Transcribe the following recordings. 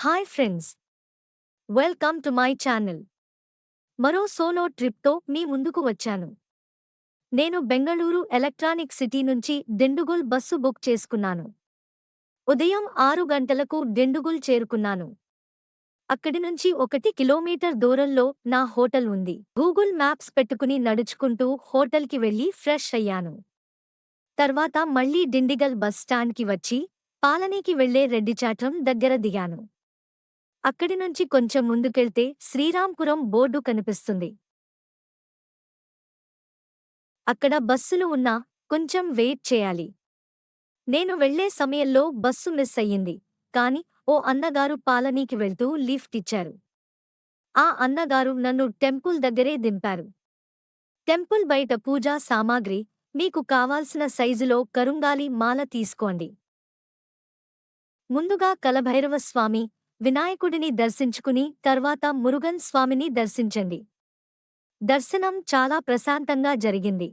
Hi friends! Welcome to my channel. మరో solo ట్రిప్తో మీ ముందుకు వచ్చాను. నేను బెంగళూరు ఎలక్ట్రానిక్ సిటీ నుంచి దిండుగుల్ బస్సు బుక్ చేసుకున్నాను. ఉదయం ఆరు గంటలకు దిండుగుల్ చేరుకున్నాను. అక్కడి నుంచి ఒకటి కిలోమీటర్ దూరంలో నా హోటల్ ఉంది. గూగుల్ మ్యాప్స్ పెట్టుకుని నడుచుకుంటూ హోటల్కి వెళ్ళి ఫ్రెష్ అయ్యాను. తర్వాత మళ్ళీ డిండిగల్ బస్ స్టాండ్కి వచ్చి పాలనీకి వెళ్ళే రెడ్డిచాట్రం దగ్గర దిగాను. అక్కడి నుంచి కొంచెం ముందుకెళ్తే శ్రీరాంపురం బోర్డు కనిపిస్తుంది. అక్కడ బస్సులు ఉన్నా కొంచెం వెయిట్ చేయాలి. నేను వెళ్ళే సమయంలో బస్సు మిస్ అయ్యింది. కాని ఓ అన్నగారు పాలనీకి వెళ్తూ లిఫ్ట్ ఇచ్చారు. ఆ అన్నగారు నన్ను టెంపుల్ దగ్గరే దింపారు. టెంపుల్ బయట పూజా సామాగ్రి మీకు కావాల్సిన సైజులో కరుంగాలి మాల తీసుకోండి. ముందుగా కలభైరవ స్వామి వినాయకుడిని దర్శించుకుని తర్వాత మురుగన్ స్వామిని దర్శించండి. దర్శనం చాలా ప్రశాంతంగా జరిగింది.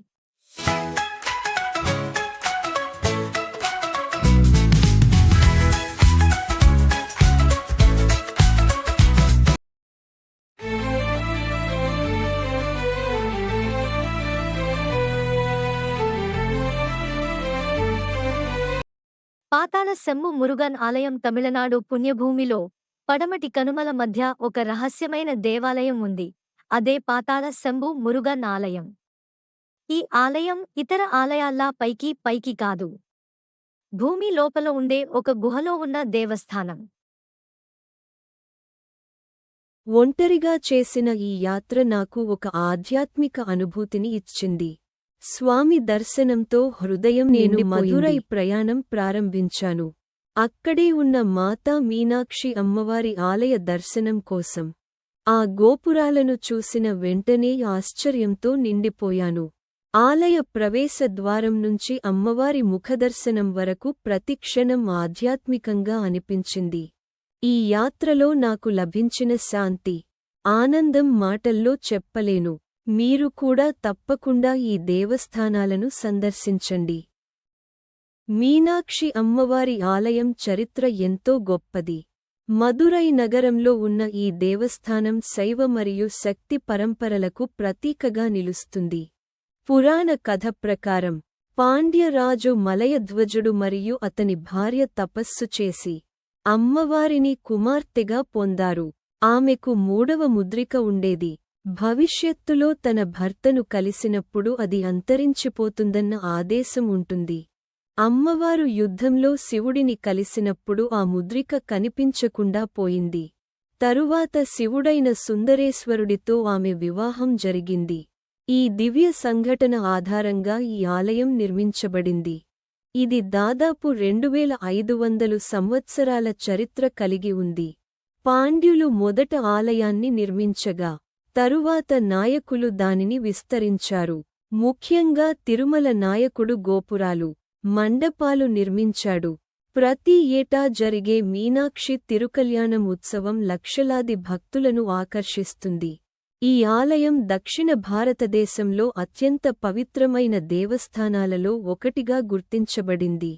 పాతాళ సెమ్ము మురుగన్ ఆలయం తమిళనాడు పుణ్యభూమిలో పడమటి కనుమల మధ్య ఒక రహస్యమైన దేవాలయం ఉంది. అదే పాతాళ శంభు మురుగన్ ఆలయం ఈ ఆలయం ఇతర ఆలయాల్లా పైకి పైకి కాదు. భూమి లోపల ఉండే ఒక గుహలో ఉన్న దేవస్థానం. ఒంటరిగా చేసిన ఈ యాత్ర నాకు ఒక ఆధ్యాత్మిక అనుభూతిని ఇచ్చింది. స్వామి దర్శనంతో హృదయం నేను. మధురై ప్రయాణం ప్రారంభించాను. అక్కడే ఉన్న మాతా మీనాక్షి అమ్మవారి ఆలయ దర్శనం కోసం. ఆ గోపురాలను చూసిన వెంటనే ఆశ్చర్యంతో నిండిపోయాను. ఆలయ ప్రవేశ ద్వారం నుంచి అమ్మవారి ముఖదర్శనం వరకు ప్రతిక్షణం ఆధ్యాత్మికంగా అనిపించింది. ఈ యాత్రలో నాకు లభించిన శాంతి ఆనందం మాటల్లో చెప్పలేను. మీరు కూడా తప్పకుండా ఈ దేవస్థానాలను సందర్శించండి. మీనాక్షి అమ్మవారి ఆలయం చరిత్ర ఎంతో గొప్పది. మదురై నగరంలో ఉన్న ఈ దేవస్థానం శైవ మరియు శక్తి పరంపరలకు ప్రతీకగా నిలుస్తుంది. పురాణ కథ ప్రకారం పాండ్యరాజు మలయధ్వజుడు మరియు అతని భార్య తపస్సు చేసి అమ్మవారిని కుమార్తెగా పొందారు. ఆమెకు మూడవ ముద్రిక ఉండేది. భవిష్యత్తులో తన భర్తను కలిసినప్పుడు అది అంతరించిపోతుందన్న ఆదేశం ఉంటుంది. అమ్మవారు యుద్ధంలో శివుడిని కలిసినప్పుడు ఆ ముద్రిక కనిపించకుండా పోయింది. తరువాత శివుడైన సుందరేశ్వరుడితో ఆమె వివాహం జరిగింది. ఈ దివ్య సంఘటన ఆధారంగా ఈ ఆలయం నిర్మించబడింది. ఇది దాదాపు రెండువేల ఐదు వందలు సంవత్సరాల చరిత్ర కలిగి ఉంది. పాండ్యులు మొదట ఆలయాన్ని నిర్మించగా తరువాత నాయకులు దానిని విస్తరించారు. ముఖ్యంగా తిరుమల నాయకుడు గోపురాలు. మండపాలు నిర్మించాడు. ప్రతి ఏటా జరిగే మీనాక్షి తిరుకల్యాణం ఉత్సవం లక్షలాది భక్తులను ఆకర్షిస్తుంది. ఈ ఆలయం దక్షిణ భారతదేశంలో అత్యంత పవిత్రమైన దేవస్థానాలలో ఒకటిగా గుర్తించబడింది.